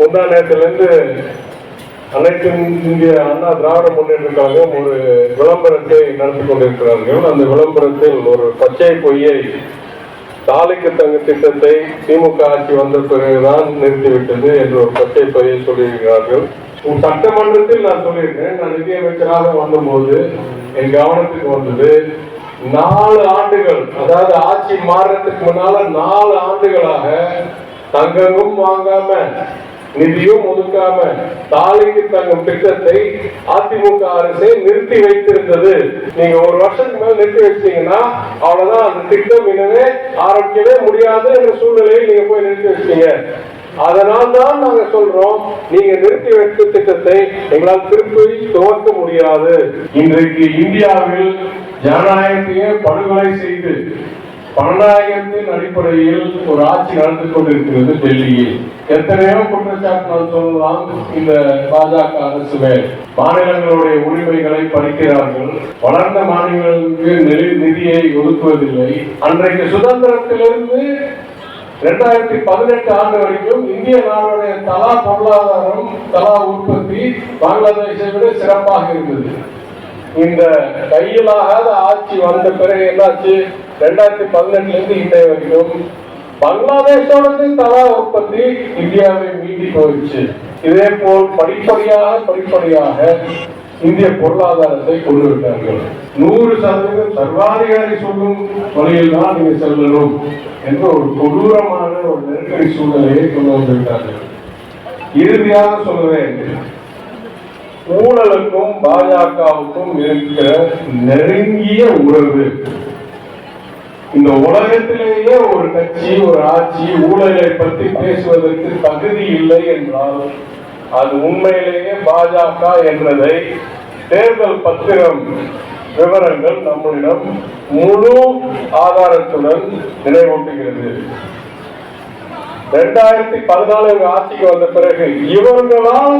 முந்தா நேரத்திலிருந்து அனைத்து இந்திய அண்ணா திராவிட முன்னேற்ற கழகம் ஒரு விளம்பரத்தை நடத்தி கொண்டிருக்கிறார்கள். அந்த விளம்பரத்தில் ஒரு பச்சை பொய்யை தாலிக்கு தங்க திட்டத்தை திமுக ஆட்சி வந்த பிறகுதான் நிறுத்திவிட்டது என்று ஒரு பச்சை பொய்யை சொல்லியிருக்கிறார்கள். உன் சட்டமன்றத்தில் நான் சொல்லியிருக்கேன். நான் நிதியமைச்சராக வந்தபோது என் கவனத்துக்கு வந்தது நாலு ஆண்டுகள் அதாவது ஆட்சி மாறுறதுக்கு முன்னால நாலு ஆண்டுகளாக தங்கமும் வாங்காம நிதியும் ஒதுக்காம தாலைக்கு தங்கும் திட்டத்தை அதிமுக அரசே நிறுத்தி வைத்திருந்தது. நீங்க ஒரு வருஷத்துக்கு மேல நிறுத்தி வச்சீங்கன்னா அவ்வளவுதான். அந்த திட்டம் இனிமே ஆரம்பிக்கவே முடியாது என்ற சூழ்நிலையில் நீங்க போய் நிறுத்தி வச்சீங்க அதனால் தான் நாங்க சொல்றோம் நீங்க நிறுத்தி வைத்த திட்டத்தை எங்களால் திருப்பி துவக்க முடியாது. இன்றைக்கு இந்தியாவில் ஜனநாயகத்தையே படுகொலை செய்து பணநாயகத்தின் அடிப்படையில் ஒரு ஆட்சி நடந்து கொண்டிருக்கிறது டெல்லியில். எத்தனையோ குற்றச்சாட்டு சொல்லலாம் இந்த பாஜக அரசு மேல் மாநிலங்களுடைய உரிமைகளை பறிக்கிறார்கள். வளர்ந்த மாநிலங்களுக்கு நிதி- நிதியை ஒதுக்குவதில்லை. அன்றைக்கு சுதந்திரத்திலிருந்து ரெண்டாயிரத்தி பதினெட்டு ஆண்டு வரைக்கும் இந்திய நாடுடைய தலா பொருளாதாரம் தலா உற்பத்தி பங்களாதேஷை விட சிறப்பாக இருந்தது. இந்த கையிலாகாத ஆட்சி வந்த பிறகு என்னாச்சு? ரெண்டாயிரத்தி பதினெட்டுல இருந்து இன்றைய வரைக்கும் பங்களாதேஷோடது தலா உற்பத்தி இந்தியாவை மீண்டி போயிடுச்சு இதே போல் படிப்படியாக படிப்படியாக இந்திய பொருளாதாரத்தை கொண்டு விட்டார்கள் நூறு சதவீதம் சர்வாதிகாரி சொல்லும் வழியில் தான் நீங்க செல்லணும் என்ற ஒரு கொடூரமான ஒரு நெருக்கடி சூழ்நிலையை கொண்டு வந்துவிட்டார்கள் இறுதியாக சொல்லுவேன் ஊழலுக்கும் பாஜகவுக்கும் இருக்கிற நெருங்கிய உறவு இந்த உலகத்திலேயே ஒரு கட்சி ஒரு ஆட்சி ஊழலை பற்றி பேசுவதற்கு தகுதி இல்லை என்றால் அது உண்மையிலேயே பாஜக என்றதை தேர்தல் பத்திரம் விவரங்கள் நம்மளிடம் முழு ஆதாரத்துடன் நினைவூட்டுகிறது. ரெண்டாயிரத்தி பதினாலு ஆட்சிக்கு வந்த பிறகு இவர்களால்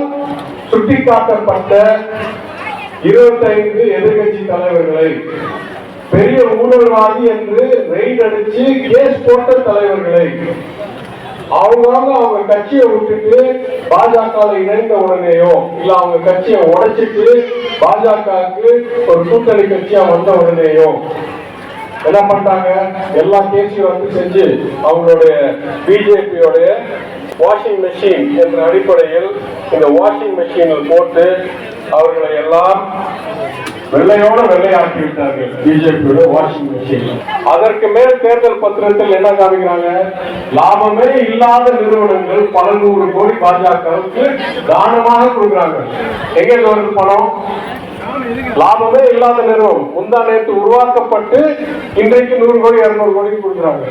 சுட்டிக்காட்டப்பட்ட இருபத்தைந்து எதிர்கட்சி தலைவர்களை பெரிய ஊழல்வாதி என்று ரெய்ட் அடிச்சு கேஸ் போட்ட தலைவர்களை. அவங்கவங்க அவங்க கட்சியை விட்டுட்டு பாஜக இணைந்த உடனேயோ இல்ல அவங்க கட்சியை உடைச்சிட்டு பாஜகவுக்கு ஒரு கூட்டணி கட்சியா வந்த உடனேயோ என்ன பண்ணிட்டாங்க? எல்லா கேஸையும் வந்து செஞ்சு அவங்களுடைய பிஜேபியோடைய வாஷிங் மெஷின் என்ற அடிப்படையில் இந்த வாஷிங் மெஷினில் போட்டு அவர்களை எல்லாம் வெள்ளையோட வெள்ளையாக்கி விட்டார்கள். பிஜேபியோட வாஷிங் மெஷின். அதற்கு மேல் தேர்தல் பத்திரத்தில் என்ன காமிக்கிறாங்க? லாபமே இல்லாத நிறுவனங்கள் பல நூறு கோடி பாஜகவுக்கு தானமாக கொடுக்குறாங்க எங்க வருது பணம்? லாபமே இல்லாத நிறுவனம் முந்தா நேற்று உருவாக்கப்பட்டு இன்றைக்கு நூறு கோடி இருநூறு கோடி கொடுக்குறாங்க.